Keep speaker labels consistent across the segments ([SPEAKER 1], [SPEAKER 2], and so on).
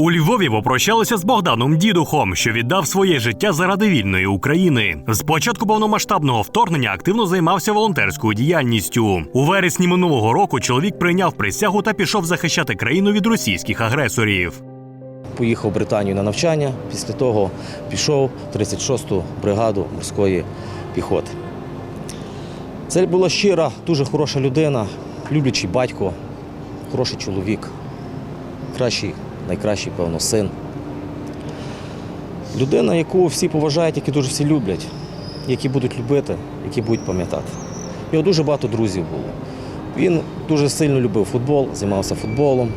[SPEAKER 1] У Львові попрощалися з Богданом Дідухом, що віддав своє життя заради вільної України. З початку повномасштабного вторгнення активно займався волонтерською діяльністю. У вересні минулого року чоловік прийняв присягу та пішов захищати країну від російських агресорів.
[SPEAKER 2] Поїхав в Британію на навчання, після того пішов 36-ту бригаду морської піхоти. Це була щира, дуже хороша людина, люблячий батько, хороший чоловік, кращий, найкращий, певно, син. Людина, яку всі поважають, яку дуже всі люблять, які будуть любити, які будуть пам'ятати. У нього дуже багато друзів було. Він дуже сильно любив футбол, займався футболом.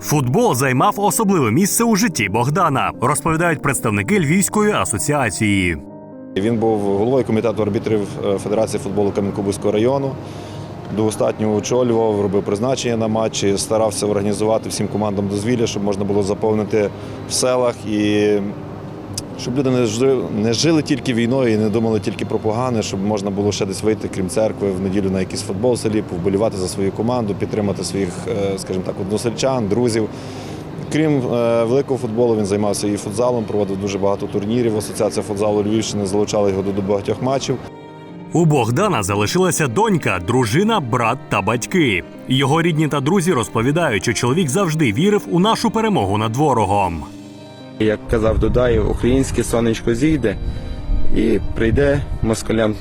[SPEAKER 1] Футбол займав особливе місце у житті Богдана, розповідають представники Львівської асоціації.
[SPEAKER 3] Він був головою комітету арбітрів е, Федерації футболу Кам'янко-Бузького району. Достатньо очолював, робив призначення на матчі, старався організувати всім командам дозвілля, щоб можна було заповнити в селах і щоб люди не жили, не жили тільки війною і не думали тільки про погане, щоб можна було ще десь вийти, крім церкви, в неділю на якийсь футбол в селі, повболівати за свою команду, підтримати своїх, е, скажімо так, односельчан, друзів. Крім е, великого футболу, він займався і футзалом, проводив дуже багато турнірів. Асоціація футзалу Львівщини залучала його до багатьох матчів.
[SPEAKER 1] У Богдана залишилася донька, дружина, брат та батьки. Його рідні та друзі розповідають, що чоловік завжди вірив у нашу перемогу над ворогом.
[SPEAKER 4] Як казав Дудаєв, українське сонечко зійде і прийде москалям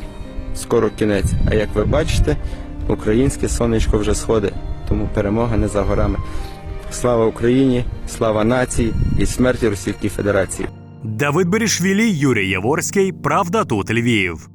[SPEAKER 4] скоро кінець. А як ви бачите, українське сонечко вже сходить, тому перемога не за горами. Слава Україні, слава нації і смерті Російській Федерації.
[SPEAKER 1] Давид Берішвілі, Юрій Яворський. Правда тут Львів.